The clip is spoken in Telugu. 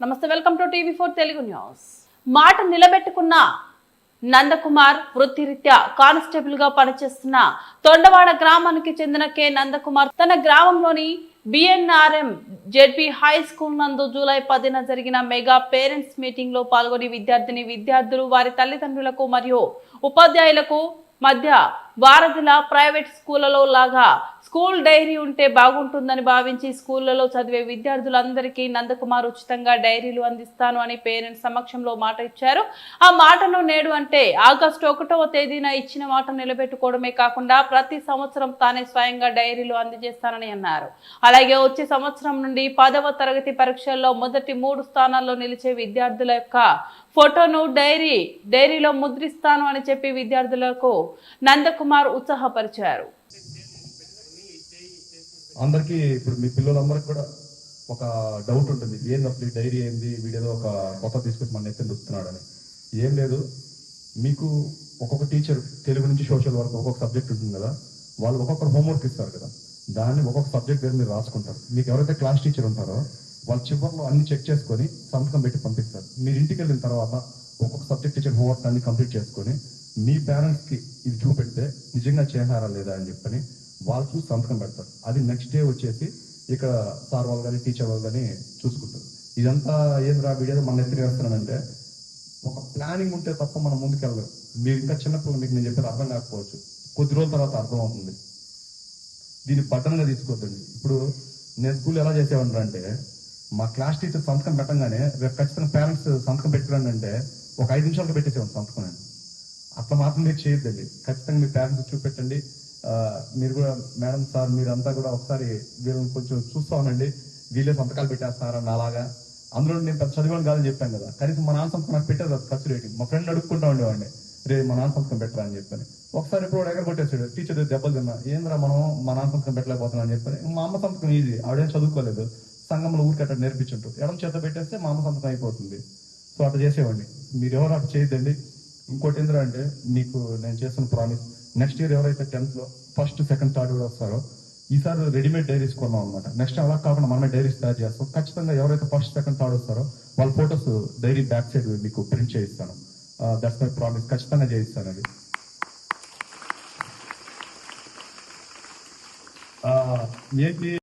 నమస్తే welcome to TV four Telugu news. మాట నిలబెట్టుకున్న నందకుమార్ వృత్తిరీత్యా కానిస్టేబుల్గా పనిచేస్తున్న తొండవాడ గ్రామానికి చెందిన కె. నందకుమార్ తన గ్రామంలోని బిఎన్ఆర్ఎం జెడ్పీ హై స్కూల్ నందు జూలై పదిన జరిగిన మెగా పేరెంట్స్ మీటింగ్లో పాల్గొని విద్యార్థిని విద్యార్థులు వారి తల్లిదండ్రులకు మరియు ఉపాధ్యాయులకు మధ్య వారధిలా ప్రైవేట్ స్కూళ్ళలో లాగా స్కూల్ డైరీ ఉంటే బాగుంటుందని భావించి స్కూళ్ళలో చదివే విద్యార్థులందరికీ నందకుమార్ ఉచితంగా డైరీలు అందిస్తాను అని పేరెంట్స్ సమక్షంలో మాట ఇచ్చారు. ఆ మాటను నేడు అంటే ఆగస్టు ఒకటవ తేదీన ఇచ్చిన మాట నిలబెట్టుకోవడమే కాకుండా ప్రతి సంవత్సరం తానే స్వయంగా డైరీలు అందజేస్తానని అన్నారు. అలాగే వచ్చే సంవత్సరం నుండి పదవ తరగతి పరీక్షల్లో మొదటి మూడు స్థానాల్లో నిలిచే విద్యార్థుల యొక్క ఫోటోను డైరీ డైరీలో ముద్రిస్తాను అని చెప్పి విద్యార్థులకు నందకుమార్ ఉత్సాహపరిచారు. అందరికీ ఇప్పుడు మీ పిల్లలందరికీ కూడా ఒక డౌట్ ఉంటుంది. ఏంది అసలు ఈ డైరీ ఏంది? వీడేదో ఒక కొత్త తీసుకొచ్చి మన ఎత్తుని దుస్తున్నాడని ఏం లేదు. మీకు ఒక్కొక్క టీచర్ తెలుగు నుంచి సోషల్ వరకు ఒక్కొక్క సబ్జెక్ట్ ఉంటుంది కదా. వాళ్ళు ఒక్కొక్కరు హోంవర్క్ ఇస్తారు కదా. దాన్ని ఒక్కొక్క సబ్జెక్ట్ దగ్గర మీరు రాసుకుంటారు. మీకు ఎవరైతే క్లాస్ టీచర్ ఉంటారో వాళ్ళు చివరిలో అన్ని చెక్ చేసుకొని సంతకం పెట్టి పంపిస్తారు. మీరు ఇంటికి వెళ్ళిన తర్వాత ఒక్కొక్క సబ్జెక్ట్ టీచర్ హోంవర్క్ అన్ని కంప్లీట్ చేసుకొని మీ పేరెంట్స్కి ఇది చూపెడితే నిజంగా చేశారా లేదా అని చెప్పని వాళ్ళు చూసి సంతకం పెడతారు. అది నెక్స్ట్ డే వచ్చేసి ఇక్కడ సార్ వాళ్ళు కానీ టీచర్ వాళ్ళు కానీ చూసుకుంటారు. ఇదంతా ఏంద్రా వీడియో మన ఎత్తున వేస్తున్నానంటే ఒక ప్లానింగ్ ఉంటే తప్ప మనం ముందుకెళ్ళదు మీరు ఇంకా చిన్నప్పుడు మీకు నేను చెప్పేది అర్థం కాకపోవచ్చు. కొద్ది రోజుల తర్వాత అర్థం అవుతుంది దీన్ని బట్టనగా తీసుకోవద్దండి. ఇప్పుడు నేను స్కూల్ ఎలా చేసేవాడిని అంటే మా క్లాస్ టీచర్ సంతకం పెట్టంగానే రేపు ఖచ్చితంగా పేరెంట్స్ సంతకం పెట్టుకురండి అంటే ఒక ఐదు నిమిషాలకు పెట్టేసేవాడు సంతకం నేను. అట్లా మాత్రం మీరు చేయొద్దండి. ఖచ్చితంగా మీ పేరెంట్స్ చూపెట్టండి. మీరు కూడా మేడం సార్ మీరంతా కూడా ఒకసారి వీళ్ళని కొంచెం చూస్తా ఉండండి. వీళ్ళే సంతకాలు పెట్టేస్తున్నారని అలాగా అందులో నేను పెద్ద చదివాను కాదని చెప్పాను కదా. కనీసం మా నాన్న సంతకం నాకు పెట్టారు ఖర్చు రేటింగ్ మా ఫ్రెండ్ అడుక్కుంటా ఉండేవాడిని. రే మా నాన్న సంతకం పెట్టరా అని చెప్పాను. ఒకసారి ఇప్పుడు ఎగర కొట్టేసాడు టీచర్ దెబ్బలు తిన్నా. ఏంద్రా మనం మా నాన్న సంతకం పెట్టలేకపోతున్నాం అని చెప్పాను. మా అమ్మ సంతకం ఈజీ. ఆవిడేం చదువుకోలేదు. సంఘంలో ఊరికి అట్లా నేర్పించుంటారు ఎడం చేత పెట్టేస్తే మా అమ్మ సంతకం అయిపోతుంది. సో అట్లా చేసేవాడిని. మీరు ఎవరు అట్లా చేయొద్దండి. ఇంకోటి ఏంద్రా అంటే మీకు నేను చేసిన ప్రామిస్ నెక్స్ట్ ఇయర్ ఎవరైతే టెన్త్లో ఫస్ట్ సెకండ్ థర్డ్ కూడా వస్తారో ఈసారి రెడీమేడ్ డైరీస్ కొన్నాం అనమాట నెక్స్ట్ అలా కాకుండా మనమే డైరీస్ తయారు చేస్తాం. ఖచ్చితంగా ఎవరైతే ఫస్ట్ సెకండ్ థర్డ్ వస్తారో వాళ్ళ ఫొటోస్ డైరీ బ్యాక్ సైడ్ మీకు ప్రింట్ చేయిస్తాను. దట్స్ మై ప్రామిస్ ఖచ్చితంగా చేయిస్తాను అది. Uh, ఏంటి?